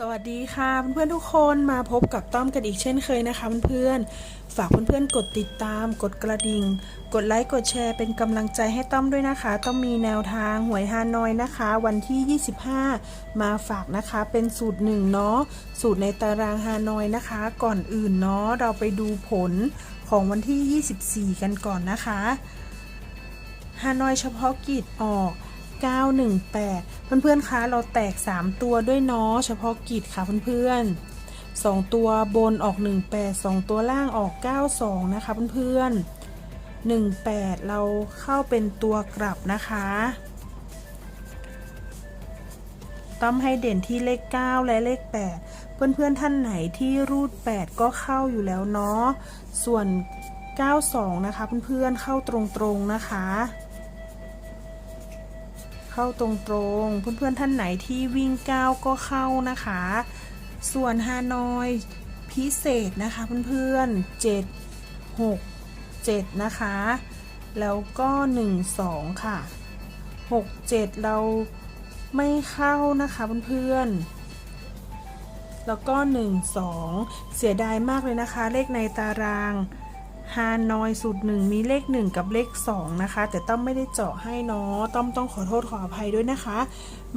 สวัสดีค่ะเพื่อนๆทุกคนมาพบกับต้อมกันอีกเช่นเคยนะคะเพื่อนๆฝากเพื่อนๆกดติดตาม กดกระดิ่ง กดไลค์กดแชร์เป็นกำลังใจให้ต้อมด้วยนะคะ ต้องมีแนวทางหวยฮานอยนะคะ วันที่ 25 มาฝากนะคะเป็นสูตรหนึ่งเนาะสูตรในตารางฮานอยนะคะ ก่อนอื่นเนาะเราไปดูผลของวันที่ 24 กันก่อนนะคะฮานอยเฉพาะกิจออก 918 เพื่อนๆ คะเราแตก 3 ตัวด้วยเนาะเฉพาะกิจค่ะเพื่อนๆ 2 ตัวบนออก 18 2 ตัวล่างออก 92 นะคะเพื่อนๆ 18 เราเข้าเป็นตัวกลับนะคะ ต้อมให้เด่นที่เลข 9 และเลข 8 เพื่อนๆ ท่านไหนที่รูด 8 ก็เข้าอยู่แล้วเนาะ ส่วน 92 นะคะเพื่อนๆ เข้าตรงๆ นะคะ เข้าตรงๆ เพื่อนๆท่านไหนที่วิ่งก้าวก็เข้านะคะ ส่วนฮานอยพิเศษนะคะเพื่อนๆ 7 6 7 นะคะ แล้วก็ 1 2 ค่ะ 6 7 เราไม่เข้านะคะเพื่อนๆ แล้วก็ 1 2 เสียดายมากเลยนะคะ เลขในตาราง ฮานอยสูตรหนึ่งมีเลข 1 กับเลข 2 นะคะ แต่ต้อมไม่ได้เจาะให้เนาะต้อมต้องขอโทษขออภัยด้วยนะคะ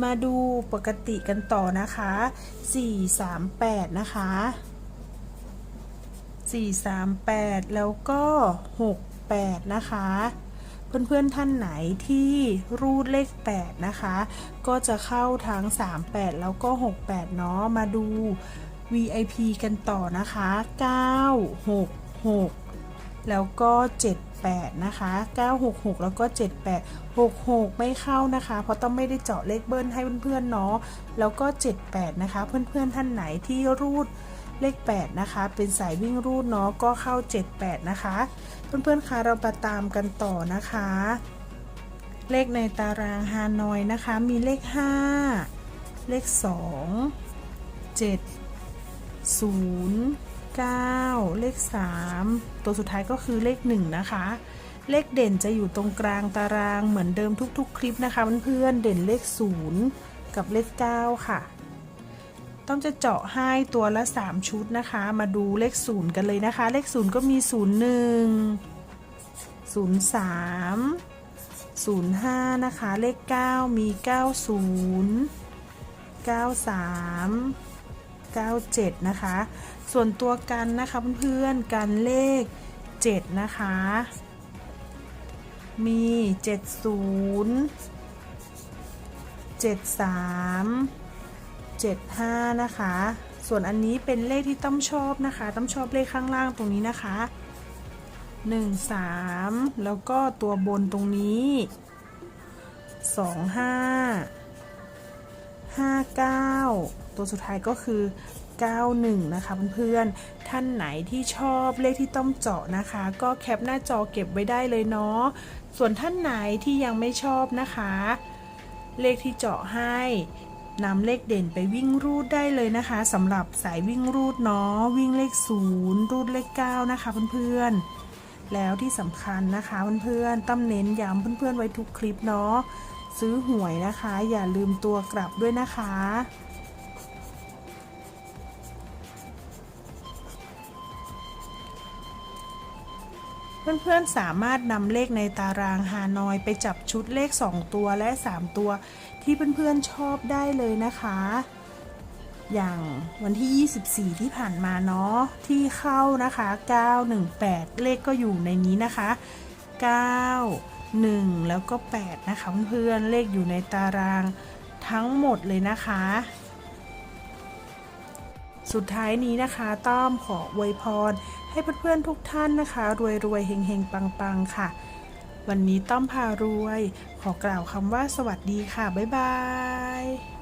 มาดูปกติกันต่อนะคะ 4 3 8 นะคะ 4 3 8 แล้วก็ 6 8 นะคะเพื่อนๆท่านไหนที่รูดเลข 8 นะคะ ก็จะเข้าทั้ง 38 แล้วก็ 68 เนาะมาดู VIP กันต่อนะคะ 9 6 6 แล้วก็ 78 นะคะ 966 แล้วก็ 78 66 ไม่เข้านะคะ เพราะต้องไม่ได้เจาะเลขเบิ้ลให้เพื่อนๆเนาะ แล้วก็ 78 นะคะ เพื่อนๆท่านไหนที่รูดเลข 8 นะคะ เป็นสายวิ่งรูดเนาะ ก็เข้า 78 นะคะ เพื่อนๆคะเราไปตามกันต่อนะคะ เลขในตารางฮานอยนะคะ มีเลข 5 เลข 2 7 0 9 เลข 3 ตัวสุดท้ายก็คือเลข 1 นะคะ เลขเด่นจะอยู่ตรงกลางตารางเหมือนเดิมทุกๆ คลิปนะคะเพื่อนๆเด่นเลข 0 กับเลข 9 ค่ะ ต้องจะเจาะให้ตัวละ 3 ชุดนะคะ มาดูเลข 0 กันเลยนะคะ เลข 0 ก็มี 01 03 05 นะคะ เลข 9 มี 90 93 97 นะคะ ส่วนตัวกันนะคะเพื่อนๆกันเลข 7 นะคะ มี 70 73 75 นะคะ ส่วนอันนี้เป็นเลขที่ต้อมชอบนะคะ ต้อมชอบเลขข้างล่างตรงนี้นะคะ 1 3 แล้วก็ตัวบนตรงนี้2 5 5 9 ตัวสุดท้ายก็คือ 91 นะคะเพื่อนๆ ท่านไหนที่ชอบเลขที่ต้องเจาะนะคะ ก็แคปหน้าจอเก็บไว้ได้เลยเนาะ ส่วนท่านไหนที่ยังไม่ชอบนะคะ เลขที่เจาะให้นำเลขเด่นไปวิ่งรูดได้เลยนะคะสำหรับสายวิ่งรูดเนาะวิ่งเลข 0 รูดเลข 9 นะคะเพื่อนๆ แล้วที่สำคัญนะคะเพื่อนๆตั้มเน้นย้ำเพื่อนๆไว้ทุกคลิปเนาะซื้อหวยนะคะ อย่าลืมตัวกลับด้วยนะคะ เพื่อนๆสามารถนำเลขในตารางฮานอยไปจับชุดเลข 2 ตัวและ 3 ตัวที่เพื่อนๆชอบได้เลยนะคะ อย่างวันที่ 24 ที่ผ่านมาเนาะที่เข้านะคะ 918 เลขก็อยู่ในนี้นะคะ 9 1 แล้วก็ 8 นะคะเพื่อนๆเลขอยู่ในตารางทั้งหมดเลยนะคะ สุดท้ายนี้นะคะต้อมขออวยพร ให้เพื่อนๆทุกท่านนะคะ รวยรวยๆเฮงเฮงปังปังๆ ค่ะ วันนี้ต้อมพารวย ขอกล่าวคำว่าสวัสดีค่ะ บ๊ายบาย